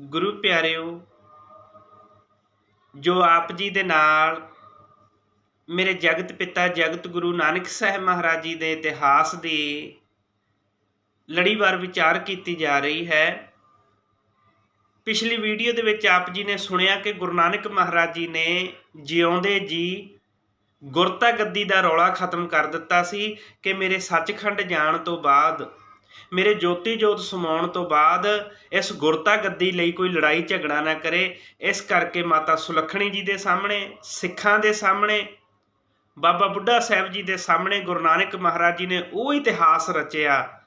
ਗੁਰੂ ਪਿਆਰਿਓ, ਜੋ ਆਪ ਜੀ ਦੇ ਨਾਲ ਮੇਰੇ ਜਗਤ ਪਿਤਾ ਜਗਤ ਗੁਰੂ ਨਾਨਕ ਸਾਹਿਬ ਮਹਾਰਾਜ ਜੀ ਦੇ ਇਤਿਹਾਸ ਦੀ ਲੜੀਵਾਰ ਵਿਚਾਰ ਕੀਤੀ ਜਾ ਰਹੀ ਹੈ, ਪਿਛਲੀ ਵੀਡੀਓ ਦੇ ਵਿੱਚ ਆਪ ਜੀ ਨੇ ਸੁਣਿਆ ਕਿ ਗੁਰੂ ਨਾਨਕ ਮਹਾਰਾਜ ਜੀ ਨੇ ਜਿਉਂਦੇ ਜੀ ਗੁਰਤਾ ਗੱਦੀ ਦਾ ਰੌਲਾ ਖਤਮ ਕਰ ਦਿੱਤਾ ਸੀ ਕਿ ਮੇਰੇ ਸੱਚਖੰਡ ਜਾਣ ਤੋਂ ਬਾਅਦ ਮੇਰੇ ਜੋਤੀ ਜੋਤ ਸਮਾਉਣ ਤੋਂ ਬਾਅਦ ਇਸ ਗੁਰਤਾ ਗੱਦੀ ਲਈ ਕੋਈ ਲੜਾਈ ਝਗੜਾ ਨਾ ਕਰੇ। ਇਸ ਕਰਕੇ ਮਾਤਾ ਸੁਲੱਖਣੀ ਜੀ ਦੇ ਸਾਹਮਣੇ, ਸਿੱਖਾਂ ਦੇ ਸਾਹਮਣੇ, ਬਾਬਾ ਬੁੱਢਾ ਸਾਹਿਬ ਜੀ ਦੇ ਸਾਹਮਣੇ ਗੁਰੂ ਨਾਨਕ ਮਹਾਰਾਜ ਜੀ ਨੇ ਉਹ ਇਤਿਹਾਸ ਰਚਿਆ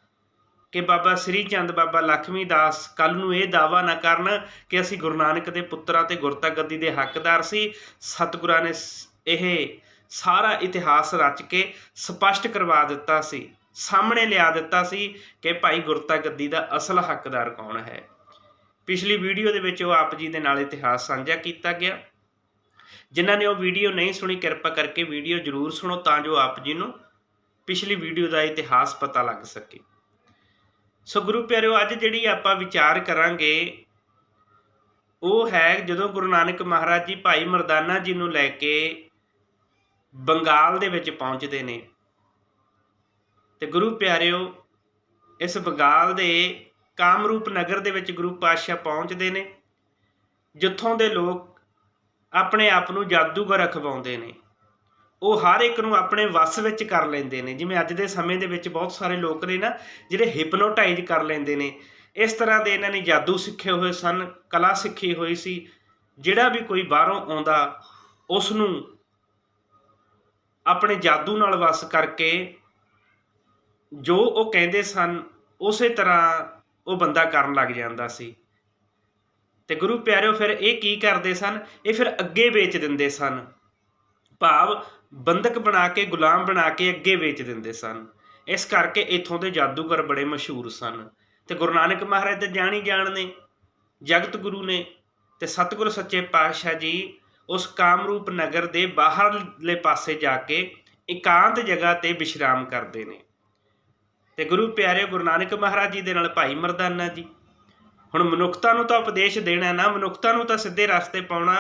ਕਿ ਬਾਬਾ ਸ੍ਰੀ ਚੰਦ ਬਾਬਾ ਲਖਮੀ ਦਾਸ ਕੱਲ ਨੂੰ ਇਹ ਦਾਵਾ ਨਾ ਕਰਨ ਕਿ ਅਸੀਂ ਗੁਰੂ ਨਾਨਕ ਦੇ ਪੁੱਤਰਾਂ ਤੇ ਗੁਰਤਾ ਗੱਦੀ ਦੇ ਹੱਕਦਾਰ ਸੀ। ਸਤਿਗੁਰਾਂ ਨੇ ਸ- ਇਹ ਸਾਰਾ ਇਤਿਹਾਸ ਰਚ ਕੇ ਸਪਸ਼ਟ ਕਰਵਾ ਦਿੱਤਾ ਸੀ। ਸਾਹਮਣੇ ਲਿਆ ਦਿੱਤਾ ਸੀ ਕਿ ਭਾਈ ਗੁਰਤਾ ਗੱਦੀ ਦਾ ਅਸਲ ਹੱਕਦਾਰ ਕੌਣ ਹੈ। ਪਿਛਲੀ ਵੀਡੀਓ ਦੇ ਵਿੱਚ ਉਹ ਆਪ ਜੀ ਦੇ ਨਾਲ ਇਤਿਹਾਸ ਸਾਂਝਾ ਕੀਤਾ ਗਿਆ। ਜਿਨ੍ਹਾਂ ਨੇ ਉਹ ਵੀਡੀਓ ਨਹੀਂ ਸੁਣੀ, ਕਿਰਪਾ ਕਰਕੇ ਵੀਡੀਓ ਜ਼ਰੂਰ ਸੁਣੋ ਤਾਂ ਜੋ ਆਪ ਜੀ ਨੂੰ ਪਿਛਲੀ ਵੀਡੀਓ ਦਾ ਇਤਿਹਾਸ ਪਤਾ ਲੱਗ ਸਕੇ। ਸੋ ਗੁਰੂ ਪਿਆਰਿਓ ਅੱਜ ਜਿਹੜੀ ਆਪਾਂ ਵਿਚਾਰ ਕਰਾਂਗੇ, ਉਹ ਹੈ ਜਦੋਂ ਗੁਰੂ ਨਾਨਕ ਮਹਾਰਾਜ ਜੀ ਭਾਈ ਮਰਦਾਨਾ ਜੀ ਨੂੰ ਲੈ ਕੇ ਬੰਗਾਲ ਦੇ ਵਿੱਚ ਪਹੁੰਚਦੇ ਨੇ। ਤੇ ਗੁਰੂ ਪਿਆਰਿਓ, ਇਸ ਬੰਗਾਲ ਦੇ ਕਾਮਰੂਪ ਨਗਰ ਦੇ ਵਿੱਚ ਗੁਰੂ ਪਾਤਸ਼ਾਹ ਪਹੁੰਚਦੇ ਨੇ, ਜਿੱਥੋਂ ਦੇ ਲੋਕ ਆਪਣੇ ਆਪ ਨੂੰ ਜਾਦੂਗਰ ਅਖਵਾਉਂਦੇ ਨੇ। ਉਹ ਹਰ ਇੱਕ ਨੂੰ ਆਪਣੇ ਵੱਸ ਵਿੱਚ ਕਰ ਲੈਂਦੇ ਨੇ। ਜਿਵੇਂ ਅੱਜ ਦੇ ਸਮੇਂ ਦੇ ਵਿੱਚ ਬਹੁਤ ਸਾਰੇ ਲੋਕ ਨੇ ਨਾ, ਜਿਹੜੇ ਹਿਪਨੋਟਾਈਜ਼ ਕਰ ਲੈਂਦੇ ਨੇ। ਇਸ ਤਰ੍ਹਾਂ ਦੇ ਇਹਨਾਂ ਨੇ ਜਾਦੂ ਸਿੱਖੇ ਹੋਏ ਸਨ, ਕਲਾ ਸਿੱਖੀ ਹੋਈ ਸੀ। ਜਿਹੜਾ ਵੀ ਕੋਈ ਬਾਹਰੋਂ ਆਉਂਦਾ, ਉਸ ਨੂੰ ਆਪਣੇ ਜਾਦੂ ਨਾਲ ਵਸ ਕਰਕੇ ਜੋ ਉਹ ਕਹਿੰਦੇ ਸਨ, ਉਸੇ ਤਰ੍ਹਾਂ ਉਹ ਬੰਦਾ ਕਰਨ ਲੱਗ ਜਾਂਦਾ ਸੀ। ਤੇ ਗੁਰੂ ਪਿਆਰਿਓ, ਫਿਰ ਇਹ ਕੀ ਕਰਦੇ ਸਨ? ਇਹ ਫਿਰ ਅੱਗੇ ਵੇਚ ਦਿੰਦੇ ਸਨ। ਭਾਵ ਬੰਦਕ ਬਣਾ ਕੇ, ਗੁਲਾਮ ਬਣਾ ਕੇ ਅੱਗੇ ਵੇਚ ਦਿੰਦੇ ਸਨ। ਇਸ ਕਰਕੇ ਇਥੋਂ ਦੇ ਜਾਦੂਗਰ ਬੜੇ ਮਸ਼ਹੂਰ ਸਨ। ਤੇ ਗੁਰੂ ਨਾਨਕ ਮਹਾਰਾਜ ਤੇ ਜਾਣੀ ਜਾਣ ਨੇ, ਜਗਤ ਗੁਰੂ ਨੇ, ਤੇ ਸਤਿਗੁਰ ਸੱਚੇ ਪਾਤਸ਼ਾਹ ਜੀ ਉਸ ਕਾਮਰੂਪ ਨਗਰ ਦੇ ਬਾਹਰਲੇ ਪਾਸੇ ਜਾ ਕੇ ਇਕਾਂਤ ਜਗ੍ਹਾ ਤੇ ਵਿਸ਼ਰਾਮ ਕਰਦੇ ਨੇ। ਤੇ ਗੁਰੂ ਪਿਆਰੇ ਗੁਰੂ ਨਾਨਕ ਮਹਾਰਾਜ ਜੀ ਦੇ ਨਾਲ ਭਾਈ ਮਰਦਾਨਾ ਜੀ। ਹੁਣ ਮਨੁੱਖਤਾ ਨੂੰ ਤਾਂ ਉਪਦੇਸ਼ ਦੇਣਾ ਨਾ, ਮਨੁੱਖਤਾ ਨੂੰ ਤਾਂ ਸਿੱਧੇ ਰਸਤੇ ਪਾਉਣਾ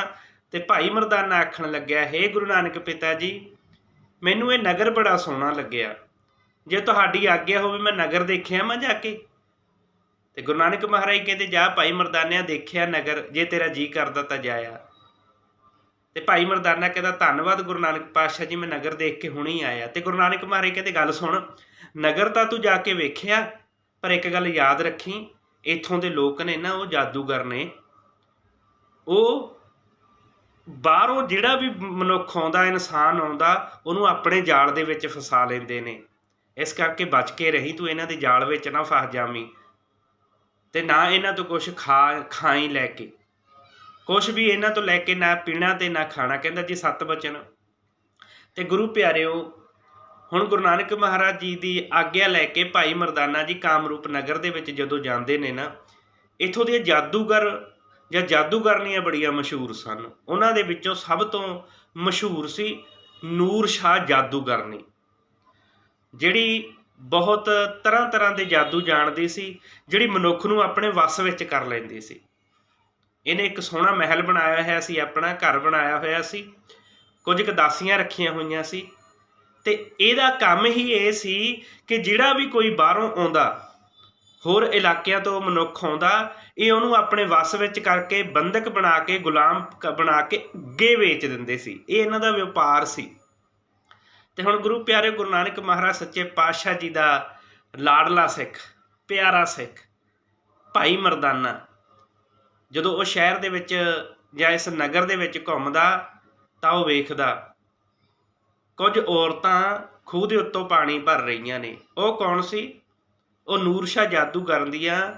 ਤੇ ਭਾਈ ਮਰਦਾਨਾ ਆਖਣ ਲੱਗਿਆ, ਹੇ ਗੁਰੂ ਨਾਨਕ ਪਿਤਾ ਜੀ, ਮੈਨੂੰ ਇਹ ਨਗਰ ਬੜਾ ਸੋਹਣਾ ਲੱਗਿਆ। ਜੇ ਤੁਹਾਡੀ ਆਗਿਆ ਹੋਵੇ ਮੈਂ ਨਗਰ ਦੇਖਿਆ ਮੈਂ ਜਾ ਕੇ। ਤੇ ਗੁਰੂ ਨਾਨਕ ਮਹਾਰਾਜ ਕਹਿੰਦੇ, ਜਾ ਭਾਈ ਮਰਦਾਨਿਆ ਦੇਖਿਆ ਨਗਰ, ਜੇ ਤੇਰਾ ਜੀ ਕਰਦਾ ਤਾਂ ਜਾਇਆ। ਤੇ ਭਾਈ ਮਰਦਾਨਾ ਕਹਿੰਦਾ, ਧੰਨਵਾਦ ਗੁਰੂ ਨਾਨਕ ਪਾਤਸ਼ਾਹ ਜੀ, ਮੈਂ ਨਗਰ ਦੇਖ ਕੇ ਹੁਣੇ ਹੀ ਆਇਆ। ਤੇ ਗੁਰੂ ਨਾਨਕ ਮਹਾਰਾਜ ਕਹਿੰਦੇ, ਗੱਲ ਸੁਣ, ਨਗਰ ਤਾਂ ਤੂੰ ਜਾ ਕੇ ਵੇਖਿਆ, ਪਰ ਇੱਕ ਗੱਲ ਯਾਦ ਰੱਖੀ, ਇੱਥੋਂ ਦੇ ਲੋਕ ਨੇ ਨਾ, ਉਹ ਜਾਦੂਗਰ ਨੇ। ਉਹ ਬਾਹਰੋਂ ਜਿਹੜਾ ਵੀ ਮਨੁੱਖ ਆਉਂਦਾ, ਇਨਸਾਨ ਆਉਂਦਾ, ਉਹਨੂੰ ਆਪਣੇ ਜਾਲ ਦੇ ਵਿੱਚ ਫਸਾ ਲੈਂਦੇ ਨੇ। ਇਸ ਕਰਕੇ ਬਚ ਕੇ ਰਹੀ ਤੂੰ ਇਹਨਾਂ ਦੇ ਜਾਲ ਵਿੱਚ, ਨਾ ਫਸ ਜਾਵੀਂ। ਤੇ ਨਾ ਇਹਨਾਂ ਤੋਂ ਕੁਝ ਖਾ, ਖਾਈ ਲੈ ਕੇ। ਕੁਝ ਵੀ ਇਹਨਾਂ ਤੋਂ ਲੈ ਕੇ ਨਾ ਪੀਣਾ ਤੇ ਨਾ ਖਾਣਾ, ਕਹਿੰਦਾ ਜੀ ਸੱਤ ਬਚਨ। ਤੇ ਗੁਰੂ ਪਿਆਰਿਓ, ਹੁਣ ਗੁਰੂ ਨਾਨਕ ਮਹਾਰਾਜ ਜੀ ਦੀ ਆਗਿਆ ਲੈ ਕੇ ਭਾਈ ਮਰਦਾਨਾ ਜੀ ਕਾਮਰੂਪ ਨਗਰ ਦੇ ਵਿੱਚ ਜਦੋਂ ਜਾਂਦੇ ਨੇ ਨਾ, ਇਥੋਂ ਦੇ ਜਾਦੂਗਰ ਜਾਂ ਜਾਦੂਗਰਨੀਆਂ ਬੜੀਆਂ ਮਸ਼ਹੂਰ ਸਨ। ਉਹਨਾਂ ਦੇ ਵਿੱਚੋਂ ਸਭ ਤੋਂ ਮਸ਼ਹੂਰ ਸੀ ਨੂਰ ਸ਼ਾਹ ਜਾਦੂਗਰਨੀ ਜਿਹੜੀ ਬਹੁਤ ਤਰ੍ਹਾਂ ਤਰ੍ਹਾਂ ਦੇ ਜਾਦੂ ਜਾਣਦੀ ਸੀ, ਜਿਹੜੀ ਮਨੁੱਖ ਨੂੰ ਆਪਣੇ ਵੱਸ ਵਿੱਚ ਕਰ ਲੈਂਦੀ ਸੀ। ਇਹਨੇ ਇੱਕ ਸੋਹਣਾ ਮਹਿਲ ਬਣਾਇਆ ਹੋਇਆ ਸੀ, ਆਪਣਾ ਘਰ ਬਣਾਇਆ ਹੋਇਆ ਸੀ, ਕੁਝ ਕੁ ਦਾਸੀਆਂ ਰੱਖੀਆਂ ਹੋਈਆਂ ਸੀ ਤੇ ਇਹਦਾ ਕੰਮ ਹੀ ਇਹ ਸੀ ਕਿ ਜਿਹੜਾ ਵੀ ਕੋਈ ਬਾਹਰੋਂ ਆਉਂਦਾ, ਹੋਰ ਇਲਾਕਿਆਂ ਤੋਂ ਮਨੁੱਖ ਆਉਂਦਾ, ਇਹ ਉਹਨੂੰ ਆਪਣੇ ਵੱਸ ਵਿੱਚ ਕਰਕੇ ਬੰਦਕ ਬਣਾ ਕੇ, ਗੁਲਾਮ ਕ- ਬਣਾ ਕੇ ਅੱਗੇ ਵੇਚ ਦਿੰਦੇ ਸੀ, ਇਹ ਇਹਨਾਂ ਦਾ ਵਪਾਰ ਸੀ। ਤੇ ਹੁਣ ਗੁਰੂ ਪਿਆਰੇ ਗੁਰੂ ਨਾਨਕ ਮਹਾਰਾਜ ਸੱਚੇ ਪਾਤਸ਼ਾਹ ਜੀ ਦਾ ਲਾਡਲਾ ਸਿੱਖ, ਪਿਆਰਾ ਸਿੱਖ, ਭਾਈ ਮਰਦਾਨਾ ਜਦੋਂ ਉਹ ਸ਼ਹਿਰ ਦੇ ਵਿੱਚ ਜਾਂ ਇਸ ਨਗਰ ਦੇ ਵਿੱਚ ਘੁੰਮਦਾ, ਤਾਂ ਉਹ ਵੇਖਦਾ, ਕੁਝ ਔਰਤਾਂ ਖੂਹ ਦੇ ਉੱਤੋਂ ਪਾਣੀ ਭਰ ਰਹੀਆਂ ਨੇ। ਉਹ ਕੌਣ ਸੀ? ਉਹ ਨੂਰ ਸ਼ਾਹ ਜਾਦੂਗਰ ਦੀਆਂ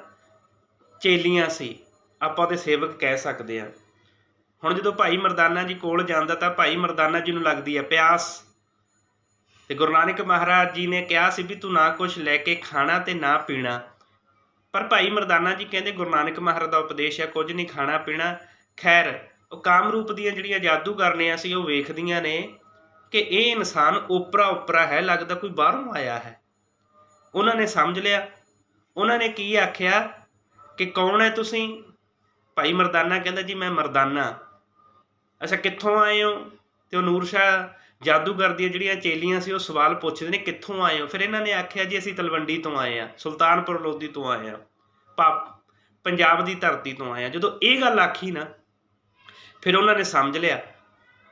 ਚੇਲੀਆਂ ਸੀ। ਆਪਾਂ ਤੇ ਸੇਵਕ ਕਹਿ ਸਕਦੇ ਆ ਹੁਣ ਜਦੋਂ ਭਾਈ ਮਰਦਾਨਾ ਜੀ ਕੋਲ ਜਾਂਦਾ, ਤਾਂ ਭਾਈ ਮਰਦਾਨਾ ਜੀ ਨੂੰ ਲੱਗਦੀ ਹੈ, ਪਿਆਸ। ਤੇ ਗੁਰੂ ਨਾਨਕ ਮਹਾਰਾਜ ਜੀ ਨੇ ਕਿਹਾ ਸੀ ਵੀ ਤੂੰ ਨਾ ਕੁਝ ਲੈ ਕੇ ਖਾਣਾ ਤੇ ਨਾ ਪੀਣਾ। ਪਰ ਭਾਈ ਮਰਦਾਨਾ ਜੀ ਕਹਿੰਦੇ ਗੁਰੂ ਨਾਨਕ ਮਹਾਰਾਜ ਦਾ ਉਪਦੇਸ਼ ਹੈ, ਕੁਝ ਨਹੀਂ ਖਾਣਾ ਪੀਣਾ। ਖੈਰ, ਉਹ ਕਾਮ ਰੂਪ ਦੀਆਂ ਜਿਹੜੀਆਂ ਜਾਦੂਗਰਨੀਆਂ ਸੀ, ਉਹ ਵੇਖਦੀਆਂ ਨੇ ਕਿ ਇਹ ਇਨਸਾਨ ਉਪਰਾ ਉਪਰਾ ਹੈ, ਲੱਗਦਾ ਕੋਈ ਬਾਹਰੋਂ ਆਇਆ ਹੈ। ਉਹਨਾਂ ਨੇ ਸਮਝ ਲਿਆ। ਉਹਨਾਂ ਨੇ ਕੀ ਆਖਿਆ ਕਿ ਕੌਣ ਹੈ ਤੁਸੀਂ? ਭਾਈ ਮਰਦਾਨਾ ਕਹਿੰਦਾ ਜੀ, ਮੈਂ ਮਰਦਾਨਾ। ਅੱਛਾ, ਕਿੱਥੋਂ ਆਏ ਹੋ? ਤੇ ਉਹ ਨੂਰ ਸ਼ਾਹ ਜਾਦੂਗਰ ਦੀਆਂ ਜਿਹੜੀਆਂ ਚੇਲੀਆਂ ਸੀ, ਉਹ ਸਵਾਲ ਪੁੱਛਦੇ ਨੇ, ਕਿੱਥੋਂ ਆਏ ਹੋ? ਫਿਰ ਇਹਨਾਂ ਨੇ ਆਖਿਆ ਜੀ, ਅਸੀਂ ਤਲਵੰਡੀ ਤੋਂ ਆਏ ਆ ਸੁਲਤਾਨਪੁਰ ਲੋਧੀ ਤੋਂ ਆਏ ਆ ਪਾ- ਪੰਜਾਬ ਦੀ ਧਰਤੀ ਤੋਂ ਆਏ ਆ ਜਦੋਂ ਇਹ ਗੱਲ ਆਖੀ ਨਾ, ਫਿਰ ਉਹਨਾਂ ਨੇ ਸਮਝ ਲਿਆ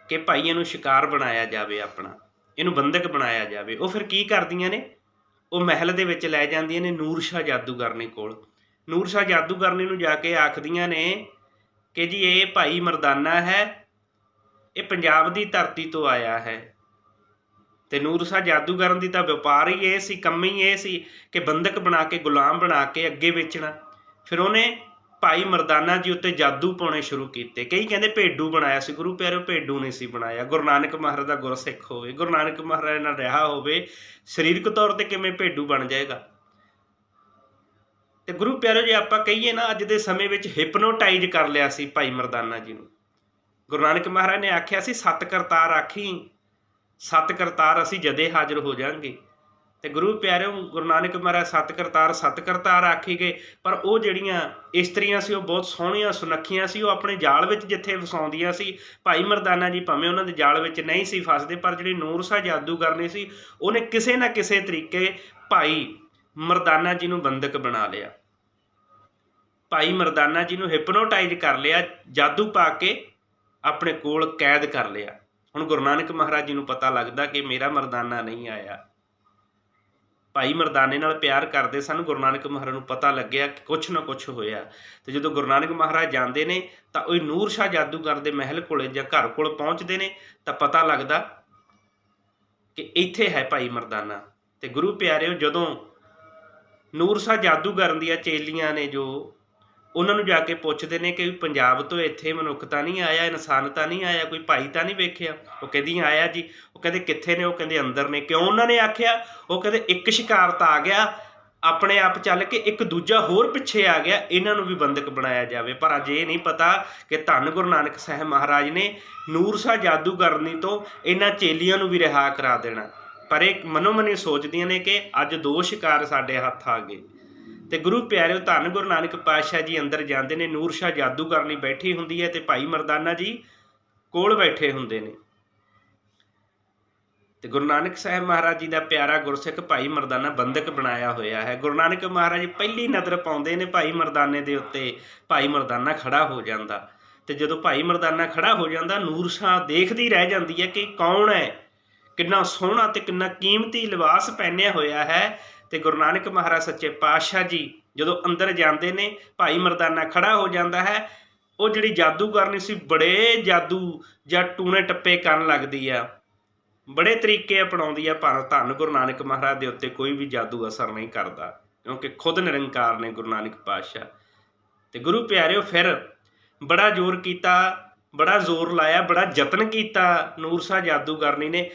ਕਿ ਭਾਈ ਇਹਨੂੰ ਸ਼ਿਕਾਰ ਬਣਾਇਆ ਜਾਵੇ ਆਪਣਾ, ਇਹਨੂੰ ਬੰਦਕ ਬਣਾਇਆ ਜਾਵੇ। ਉਹ ਫਿਰ ਕੀ ਕਰਦੀਆਂ ਨੇ? ਉਹ ਮਹਿਲ ਦੇ ਵਿੱਚ ਲੈ ਜਾਂਦੀਆਂ ਨੇ ਨੂਰ ਸ਼ਾਹ ਜਾਦੂਗਰਨੀ ਕੋਲ। ਨੂਰ ਸ਼ਾਹ ਜਾਦੂਗਰਨੀ ਨੂੰ ਜਾ ਕੇ ਆਖਦੀਆਂ ਨੇ ਕਿ ਜੀ, ਇਹ ਭਾਈ ਮਰਦਾਨਾ ਹੈ ਇਹ ਪੰਜਾਬ ਦੀ ਧਰਤੀ ਤੋਂ ਆਇਆ ਹੈ। ਤੇ ਨੂਰ ਸ਼ਾਹ ਜਾਦੂਗਰਨ ਦੀ ਤਾਂ ਵਪਾਰ ਹੀ ਇਹ ਸੀ, ਕੰਮ ਹੀ ਇਹ ਸੀ ਕਿ ਬੰਦਕ ਬਣਾ ਕੇ, ਗੁਲਾਮ ਬਣਾ ਕੇ ਅੱਗੇ ਵੇਚਣਾ। ਫਿਰ ਉਹਨੇ ਭਾਈ ਮਰਦਾਨਾ ਜੀ ਉੱਤੇ ਜਾਦੂ ਪਾਉਣੇ ਸ਼ੁਰੂ ਕੀਤੇ। ਕਈ ਕਹਿੰਦੇ ਭੇਡੂ ਬਣਾਇਆ ਸੀ, ਗੁਰੂ ਪਿਆਰਿਓ ਭੇਡੂ ਨਹੀਂ ਸੀ ਬਣਾਇਆ। ਗੁਰੂ ਨਾਨਕ ਮਹਾਰਾਜ ਦਾ ਗੁਰਸਿੱਖ ਹੋਵੇ, ਗੁਰੂ ਨਾਨਕ ਮਹਾਰਾਜ ਨਾਲ ਰਿਹਾ ਹੋਵੇ, ਸਰੀਰਕ ਤੌਰ ਤੇ ਕਿਵੇਂ ਭੇਡੂ ਬਣ ਜਾਏਗਾ? ਤੇ ਗੁਰੂ ਪਿਆਰਿਓ ਜੇ ਆਪਾਂ ਕਹੀਏ ਨਾ, ਅੱਜ ਦੇ ਸਮੇਂ ਵਿੱਚ ਹਿਪਨੋਟਾਈਜ਼ ਕਰ ਲਿਆ ਸੀ ਭਾਈ ਮਰਦਾਨਾ ਜੀ ਨੂੰ। ਗੁਰੂ ਨਾਨਕ ਮਹਾਰਾਜ ਨੇ ਆਖਿਆ ਸੀ, ਸਤ ਕਰਤਾਰ ਆਖੀ, ਸਤ ਕਰਤਾਰ ਅਸੀਂ ਜਦੇ ਹਾਜ਼ਰ ਹੋ ਜਾਾਂਗੇ। ਤੇ ਗੁਰੂ ਪਿਆਰਿਓ, ਗੁਰੂ ਨਾਨਕ ਮਹਾਰਾਜ ਸਤ ਕਰਤਾਰ ਸਤ ਕਰਤਾਰ ਆਖੀ ਗਏ, ਪਰ ਉਹ ਜਿਹੜੀਆਂ ਇਸਤਰੀਆਂ ਸੀ, ਉਹ ਬਹੁਤ ਸੋਹਣੀਆਂ, ਸੁਨੱਖੀਆਂ ਸੀ, ਉਹ ਆਪਣੇ ਜਾਲ ਵਿੱਚ ਜਿੱਥੇ ਫਸਾਉਂਦੀਆਂ ਸੀ, ਭਾਈ ਮਰਦਾਨਾ ਜੀ ਭਾਵੇਂ ਉਹਨਾਂ ਦੇ ਜਾਲ ਵਿੱਚ ਨਹੀਂ ਸੀ ਫਸਦੇ, ਪਰ ਜਿਹੜੀ ਨੂਰ ਸ਼ਾਹ ਜਾਦੂਗਰਨੀ ਸੀ, ਉਹਨੇ ਕਿਸੇ ਨਾ ਕਿਸੇ ਤਰੀਕੇ ਭਾਈ ਮਰਦਾਨਾ ਜੀ ਨੂੰ ਬੰਦਕ ਬਣਾ ਲਿਆ। ਭਾਈ ਮਰਦਾਨਾ ਜੀ ਨੂੰ ਹਿਪਨੋਟਾਈਜ਼ ਕਰ ਲਿਆ, ਜਾਦੂ ਪਾ ਕੇ ਆਪਣੇ ਕੋਲ ਕੈਦ ਕਰ ਲਿਆ। ਹੁਣ ਗੁਰੂ ਨਾਨਕ ਮਹਾਰਾਜ ਜੀ ਨੂੰ ਪਤਾ ਲੱਗਦਾ ਕਿ ਮੇਰਾ ਮਰਦਾਨਾ ਨਹੀਂ ਆਇਆ। ਭਾਈ ਮਰਦਾਨੇ ਨਾਲ ਪਿਆਰ ਕਰਦੇ ਸਨ, ਗੁਰੂ ਨਾਨਕ ਮਹਾਰਾਜ ਨੂੰ ਪਤਾ ਲੱਗਿਆ ਕਿ ਕੁਛ ਨਾ ਕੁਛ ਹੋਇਆ। ਤੇ ਜਦੋਂ ਗੁਰੂ ਨਾਨਕ ਮਹਾਰਾਜ ਜਾਂਦੇ ਨੇ, ਤਾਂ ਉਹ ਨੂਰ ਸ਼ਾਹ ਜਾਦੂਗਰ ਦੇ ਮਹਿਲ ਕੋਲੇ ਜਾਂ ਘਰ ਕੋਲ ਪਹੁੰਚਦੇ ਨੇ, ਤਾਂ ਪਤਾ ਲੱਗਦਾ ਕਿ ਇੱਥੇ ਹੈ ਭਾਈ ਮਰਦਾਨਾ। ਤੇ ਗੁਰੂ ਪਿਆਰਿਓ, ਜਦੋਂ ਨੂਰ ਸ਼ਾਹ ਜਾਦੂਗਰ ਦੀਆਂ ਚੇਲੀਆਂ ਨੇ ਜੋ ਉਹਨਾਂ ਨੂੰ ਜਾ ਕੇ ਪੁੱਛਦੇ ਨੇ ਕਿ ਪੰਜਾਬ ਤੋਂ ਇੱਥੇ ਮਨੁੱਖ ਤਾਂ ਨਹੀਂ ਆਇਆ, ਇਨਸਾਨ ਤਾਂ ਨਹੀਂ ਆਇਆ, ਕੋਈ ਭਾਈ ਤਾਂ ਨਹੀਂ ਵੇਖਿਆ। ਉਹ ਕਹਿੰਦੀ, ਆਇਆ ਜੀ। ਉਹ ਕਹਿੰਦੇ, ਕਿੱਥੇ ਨੇ? ਉਹ ਕਹਿੰਦੇ, ਅੰਦਰ ਨੇ। ਕਿਉਂ ਉਹਨਾਂ ਨੇ ਆਖਿਆ? ਉਹ ਕਹਿੰਦੇ, ਇੱਕ ਸ਼ਿਕਾਰ ਤਾਂ ਆ ਗਿਆ। ਆਪਣੇ ਆਪ ਚੱਲ ਕੇ ਇੱਕ ਦੂਜਾ ਹੋਰ ਪਿੱਛੇ ਆ ਗਿਆ। ਇਹਨਾਂ ਨੂੰ ਵੀ ਬੰਦਕ ਬਣਾਇਆ ਜਾਵੇ। ਪਰ ਅਜੇ ਇਹ ਨਹੀਂ ਪਤਾ ਕਿ ਧੰਨ ਗੁਰੂ ਨਾਨਕ ਸਾਹਿਬ ਮਹਾਰਾਜ ਨੇ ਨੂਰ ਸ਼ਾਹ ਜਾਦੂਗਰਨੀ ਤੋਂ ਇਹਨਾਂ ਚੇਲੀਆਂ ਨੂੰ ਵੀ ਰਿਹਾ ਕਰਾ ਦੇਣਾ। ਪਰ ਇਹ ਮਨੋਮਨੀ ਸੋਚਦੀਆਂ ਨੇ ਕਿ ਅੱਜ ਦੋ ਸ਼ਿਕਾਰ ਸਾਡੇ ਹੱਥ ਆ ਗਏ। ਤੇ ਗੁਰੂ ਪਿਆਰਿਓ, ਧੰਨ ਗੁਰੂ ਨਾਨਕ ਪਾਤਸ਼ਾਹ ਜੀ ਅੰਦਰ ਜਾਂਦੇ ਨੇ, ਨੂਰ ਸ਼ਾਹ ਜਾਦੂਗਰਨੀ ਬੈਠੀ ਹੁੰਦੀ ਹੈ ਤੇ ਭਾਈ ਮਰਦਾਨਾ ਜੀ ਕੋਲ ਬੈਠੇ ਹੁੰਦੇ ਨੇ। ਤੇ ਗੁਰੂ ਨਾਨਕ ਸਾਹਿਬ ਮਹਾਰਾਜ ਜੀ ਦਾ ਪਿਆਰਾ ਗੁਰਸਿੱਖ ਭਾਈ ਮਰਦਾਨਾ ਬੰਦਕ ਬਣਾਇਆ ਹੋਇਆ ਹੈ। ਗੁਰੂ ਨਾਨਕ ਮਹਾਰਾਜ ਪਹਿਲੀ ਨਜ਼ਰ ਪਾਉਂਦੇ ਨੇ ਭਾਈ ਮਰਦਾਨੇ ਦੇ ਉੱਤੇ, ਭਾਈ ਮਰਦਾਨਾ ਖੜਾ ਹੋ ਜਾਂਦਾ। ਤੇ ਜਦੋਂ ਭਾਈ ਮਰਦਾਨਾ ਖੜਾ ਹੋ ਜਾਂਦਾ, ਨੂਰ ਸ਼ਾਹ ਦੇਖਦੀ ਰਹਿ ਜਾਂਦੀ ਹੈ ਕਿ ਕੌਣ ਹੈ? ਕਿੰਨਾ ਸੋਹਣਾ ਤੇ ਕਿੰਨਾ ਕੀਮਤੀ ਲਿਬਾਸ ਪਹਿਨਿਆ ਹੋਇਆ ਹੈ। ਤੇ ਗੁਰੂ ਨਾਨਕ ਮਹਾਰਾਜ ਸੱਚੇ ਪਾਤਸ਼ਾਹ ਜੀ ਜਦੋਂ ਅੰਦਰ ਜਾਂਦੇ ਨੇ, ਭਾਈ ਮਰਦਾਨਾ ਖੜਾ ਹੋ ਜਾਂਦਾ ਹੈ, ਉਹ ਜਿਹੜੀ ਜਾਦੂਗਰਨੀ ਸੀ, ਬੜੇ ਜਾਦੂ ਜਾਂ ਟੂਣੇ ਟੱਪੇ ਕਰਨ ਲੱਗਦੀ ਆ। ਬੜੇ ਤਰੀਕੇ ਅਪਣਾਉਂਦੀ ਆ, ਪਰ ਧੰਨ ਗੁਰੂ ਨਾਨਕ ਮਹਾਰਾਜ ਦੇ ਉੱਤੇ ਕੋਈ ਵੀ ਜਾਦੂ ਅਸਰ ਨਹੀਂ ਕਰਦਾ, ਕਿਉਂਕਿ ਖੁਦ ਨਿਰੰਕਾਰ ਨੇ ਗੁਰੂ ਨਾਨਕ ਪਾਤਸ਼ਾਹ। ਤੇ ਗੁਰੂ ਪਿਆਰਿਓ, ਫਿਰ ਬੜਾ ਜ਼ੋਰ ਕੀਤਾ, ਬੜਾ ਜ਼ੋਰ ਲਾਇਆ, ਬੜਾ ਯਤਨ ਕੀਤਾ ਨੂਰ ਸ਼ਾਹ ਜਾਦੂਗਰਨੀ ਨੇ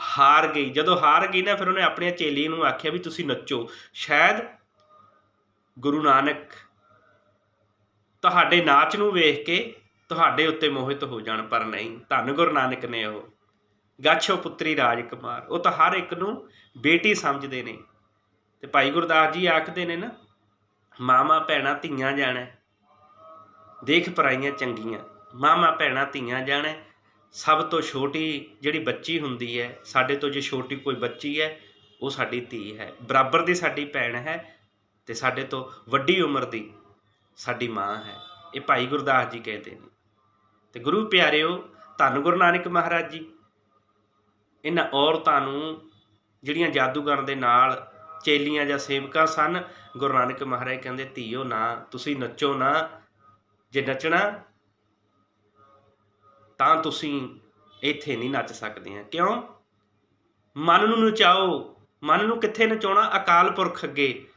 ਹਾਰ ਗਈ। ਜਦੋਂ ਹਾਰ ਗਈ ਨਾ, ਫਿਰ ਉਹਨੇ ਆਪਣੀਆਂ ਚੇਲੀ ਨੂੰ ਆਖਿਆ ਵੀ ਤੁਸੀਂ ਨੱਚੋ। ਸ਼ਾਇਦ ਗੁਰੂ ਨਾਨਕ ਤੁਹਾਡੇ ਨਾਚ ਨੂੰ ਵੇਖ ਕੇ ਤੁਹਾਡੇ ਉੱਤੇ ਮੋਹਿਤ ਹੋ ਜਾਣ, ਪਰ ਨਹੀਂ। ਧੰਨ ਗੁਰੂ ਨਾਨਕ ਨੇ ਉਹ। ਗਾਛੋ ਪੁੱਤਰੀ ਰਾਜਕੁਮਾਰ। ਉਹ ਤਾਂ ਹਰ ਇੱਕ ਨੂੰ ਬੇਟੀ ਸਮਝਦੇ ਨੇ। ਤੇ ਭਾਈ ਗੁਰਦਾਸ ਜੀ ਆਖਦੇ ਨੇ ਨਾ, ਮਾਮਾ ਭੈਣਾ ਧੀਆਂ ਜਾਣਾ। ਦੇਖ ਪਰਾਈਆਂ ਚੰਗੀਆਂ। ਮਾਮਾ ਭੈਣਾ ਧੀਆਂ ਜਾਣਾ। ਸਭ ਤੋਂ ਛੋਟੀ ਜਿਹੜੀ ਬੱਚੀ ਹੁੰਦੀ ਹੈ, ਸਾਡੇ ਤੋਂ ਜੇ ਛੋਟੀ ਕੋਈ ਬੱਚੀ ਹੈ, ਉਹ ਸਾਡੀ ਧੀ ਹੈ। ਬਰਾਬਰ ਦੀ ਸਾਡੀ ਭੈਣ ਹੈ ਤੇ ਸਾਡੇ ਤੋਂ ਵੱਡੀ ਉਮਰ ਦੀ ਸਾਡੀ ਮਾਂ ਹੈ। ਇਹ ਭਾਈ ਗੁਰਦਾਸ ਜੀ ਕਹਿੰਦੇ ਨੇ। ਤੇ ਗੁਰੂ ਪਿਆਰਿਓ, ਧੰਨ ਗੁਰੂ ਨਾਨਕ ਮਹਾਰਾਜ ਜੀ, ਇਹਨਾਂ ਔਰਤਾਂ ਨੂੰ ਜਿਹੜੀਆਂ ਜਾਦੂਗਰ ਦੇ ਨਾਲ ਚੇਲੀਆਂ ਜਾਂ ਸੇਵਕਾਂ ਸਨ, ਗੁਰੂ ਨਾਨਕ ਮਹਾਰਾਜ ਕਹਿੰਦੇ, ਧੀਓ ਨਾ, ਤੁਸੀਂ ਨੱਚੋ ਨਾ। ਜੇ ਨੱਚਣਾ ਤਾਂ ਤੁਸੀਂ ਇੱਥੇ ਨਹੀਂ ਨੱਚ ਸਕਦੇ ਸਕਦੀਆਂ ਕਿਉਂ? ਮਨ ਨੂੰ ਨਚਾਓ। ਮਨ ਨੂੰ ਕਿੱਥੇ ਨਚਾਉਣਾ? ਅਕਾਲ ਪੁਰਖ ਅੱਗੇ।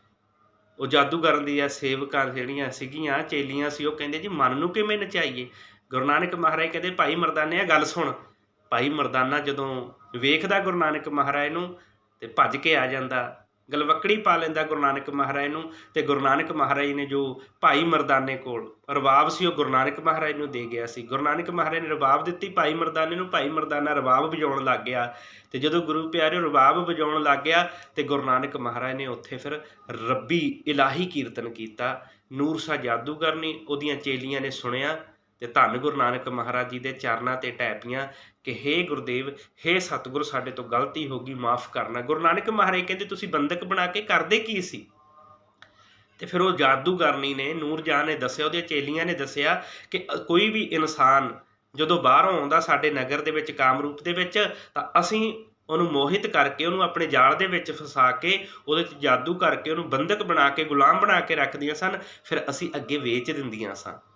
ਉਹ ਜਾਦੂਗਰ ਦੀਆਂ ਸੇਵਕਾਂ ਜਿਹੜੀਆਂ ਸੀਗੀਆਂ, ਚੇਲੀਆਂ ਸੀ, ਉਹ ਕਹਿੰਦੇ ਜੀ, ਮਨ ਨੂੰ ਕਿਵੇਂ ਨਚਾਈਏ? ਗੁਰੂ ਨਾਨਕ ਮਹਾਰਾਜ ਕਹਿੰਦੇ, ਭਾਈ ਮਰਦਾਨੇ ਆ ਗੱਲ ਸੁਣ। ਭਾਈ ਮਰਦਾਨਾ ਜਦੋਂ ਵੇਖਦਾ ਗੁਰੂ ਨਾਨਕ ਮਹਾਰਾਜ ਨੂੰ ਤੇ ਭੱਜ ਕੇ ਆ ਜਾਂਦਾ। ਗਲਵੱਕੜੀ ਪਾ ਲੈਂਦਾ ਗੁਰੂ ਨਾਨਕ ਮਹਾਰਾਜ ਨੂੰ ਤੇ ਗੁਰੂ ਨਾਨਕ ਮਹਾਰਾਜ ਨੇ ਜੋ ਭਾਈ ਮਰਦਾਨੇ ਕੋਲ ਰਬਾਬ ਸੀ, ਉਹ ਗੁਰੂ ਨਾਨਕ ਮਹਾਰਾਜ ਨੂੰ ਦੇ ਗਿਆ ਸੀ। ਗੁਰੂ ਨਾਨਕ ਮਹਾਰਾਜ ਨੇ ਰਬਾਬ ਦਿੱਤੀ, ਭਾਈ ਮਰਦਾਨੇ ਨੂੰ, ਭਾਈ ਮਰਦਾਨਾ ਰਬਾਬ ਵਜਾਉਣ ਲੱਗ ਗਿਆ। ਤੇ ਜਦੋਂ ਗੁਰੂ ਪਿਆਰੇ ਰਬਾਬ ਵਜਾਉਣ ਲੱਗ ਗਿਆ ਤੇ ਗੁਰੂ ਨਾਨਕ ਮਹਾਰਾਜ ਨੇ ਉੱਥੇ ਫਿਰ ਰੱਬੀ ਇਲਾਹੀ ਕੀਰਤਨ ਕੀਤਾ। ਨੂਰ ਸ਼ਾ ਜਾਦੂਗਰਨੀ ਉਹਦੀਆਂ ਚੇਲੀਆਂ ਨੇ ਸੁਣਿਆ ਤੇ ਧੰਨ ਗੁਰੂ ਨਾਨਕ ਮਹਾਰਾਜ ਜੀ ਦੇ ਚਰਨਾਂ ਤੇ ਟੈਪੀਆਂ ਕਿ ਹੇ ਗੁਰਦੇਵ, ਹੇ ਸਤਿਗੁਰ ਸਾਡੇ ਤੋਂ ਗਲਤੀ ਹੋ ਗਈ, ਮਾਫ ਕਰਨਾ। ਗੁਰੂ ਨਾਨਕ ਮਹਾਰਾਜ ਕਹਿੰਦੇ, ਤੁਸੀਂ ਬੰਦਕ ਬਣਾ ਕੇ ਕਰਦੇ ਕੀ ਸੀ? ਤੇ ਫਿਰ ਉਹ ਜਾਦੂਗਰਨੀ ਨੇ ਨੂਰਜਾਨ ਨੇ ਦੱਸਿਆ ਉਹਦੇ ਚੇਲੀਆਂ ਨੇ ਦੱਸਿਆ ਕਿ ਕੋਈ ਵੀ ਇਨਸਾਨ ਜਦੋਂ ਬਾਹਰੋਂ ਆਉਂਦਾ ਸਾਡੇ ਨਗਰ ਦੇ ਵਿੱਚ, ਕਾਮਰੂਪ ਦੇ ਵਿੱਚ, ਤਾਂ ਅਸੀਂ ਉਹਨੂੰ ਮੋਹਿਤ ਕਰਕੇ, ਉਹਨੂੰ ਆਪਣੇ ਜਾਲ ਦੇ ਵਿੱਚ ਫਸਾ ਕੇ, ਉਹਦੇ 'ਚ ਜਾਦੂ ਕਰਕੇ, ਉਹਨੂੰ ਬੰਦਕ ਬਣਾ ਕੇ, ਗੁਲਾਮ ਬਣਾ ਕੇ ਰੱਖਦੀਆਂ ਸਨ। ਫਿਰ ਅਸੀਂ ਅੱਗੇ ਵੇਚ ਦਿੰਦੀਆਂ ਸਾਂ।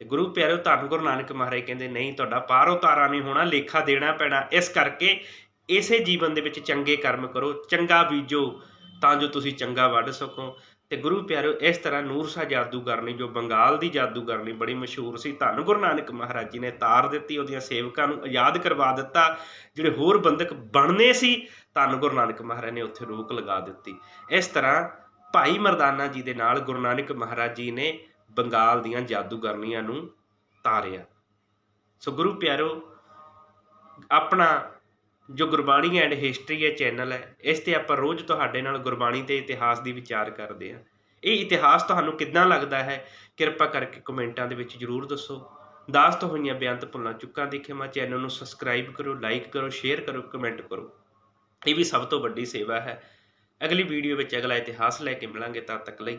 ਤੇ ਗੁਰੂ ਪਿਆਰਿਓ, ਧੰਨ ਗੁਰੂ ਨਾਨਕ ਮਹਾਰਾਜ ਕਹਿੰਦੇ, ਨਹੀਂ, ਤੁਹਾਡਾ ਪਾਰੋ ਤਾਰਾ ਨਹੀਂ ਹੋਣਾ, ਲੇਖਾ ਦੇਣਾ ਪੈਣਾ। ਇਸ ਕਰਕੇ ਇਸੇ ਜੀਵਨ ਦੇ ਵਿੱਚ ਚੰਗੇ ਕਰਮ ਕਰੋ, ਚੰਗਾ ਬੀਜੋ, ਤਾਂ ਜੋ ਤੁਸੀਂ ਚੰਗਾ ਵੱਢ ਸਕੋ। ਤੇ ਗੁਰੂ ਪਿਆਰਿਓ, ਇਸ ਤਰ੍ਹਾਂ ਨੂਰ ਸ਼ਾਹ ਜਾਦੂਗਰਨੀ ਜੋ ਬੰਗਾਲ ਦੀ ਜਾਦੂਗਰਨੀ ਬੜੀ ਮਸ਼ਹੂਰ ਸੀ, ਧੰਨ ਗੁਰੂ ਨਾਨਕ ਮਹਾਰਾਜ ਜੀ ਨੇ ਤਾਰ ਦਿੱਤੀ, ਉਹਦੀਆਂ ਸੇਵਕਾਂ ਨੂੰ ਆਜ਼ਾਦ ਕਰਵਾ ਦਿੱਤਾ। ਜਿਹੜੇ ਹੋਰ ਬੰਦਕ ਬਣਨੇ ਸੀ, ਧੰਨ ਗੁਰੂ ਨਾਨਕ ਮਹਾਰਾਜ ਨੇ ਉੱਥੇ ਰੋਕ ਲਗਾ ਦਿੱਤੀ। ਇਸ ਤਰ੍ਹਾਂ ਭਾਈ ਮਰਦਾਨਾ ਜੀ ਦੇ ਨਾਲ ਗੁਰੂ ਨਾਨਕ ਮਹਾਰਾਜ ਜੀ ਨੇ ਬੰਗਾਲ ਦੀਆਂ ਜਾਦੂਗਰਨੀਆਂ ਨੂੰ ਤਾਰਿਆ। ਸੋ ਗੁਰੂ ਪਿਆਰੋ, ਆਪਣਾ ਜੋ ਗੁਰਬਾਣੀ ਐਂਡ ਹਿਸਟਰੀ ਹੈ ਚੈਨਲ ਹੈ, ਇਸ ਤੇ ਆਪਾਂ ਰੋਜ਼ ਤੁਹਾਡੇ ਨਾਲ ਗੁਰਬਾਣੀ ਤੇ ਇਤਿਹਾਸ ਦੀ ਵਿਚਾਰ ਕਰਦੇ ਹਾਂ। ਇਹ ਇਤਿਹਾਸ ਤੁਹਾਨੂੰ ਕਿੱਦਾਂ ਲੱਗਦਾ ਹੈ, ਕਿਰਪਾ ਕਰਕੇ ਕਮੈਂਟਾਂ ਦੇ ਵਿੱਚ ਜਰੂਰ ਦੱਸੋ। ਦਾਸਤ ਹੋਈਆਂ ਬੇਅੰਤ ਭੁੱਲਾਂ ਚੁੱਕਾਂ ਦੇਖੇ ਮਾ ਚੈਨਲ ਨੂੰ ਸਬਸਕ੍ਰਾਈਬ ਕਰੋ ਲਾਈਕ ਕਰੋ ਸ਼ੇਅਰ ਕਰੋ ਕਮੈਂਟ ਕਰੋ। ਇਹ ਵੀ ਸਭ ਤੋਂ ਵੱਡੀ ਸੇਵਾ ਹੈ। ਅਗਲੀ ਵੀਡੀਓ ਵਿੱਚ ਅਗਲਾ ਇਤਿਹਾਸ ਲੈ ਕੇ ਮਿਲਾਂਗੇ, ਤਦ ਤੱਕ ਲਈ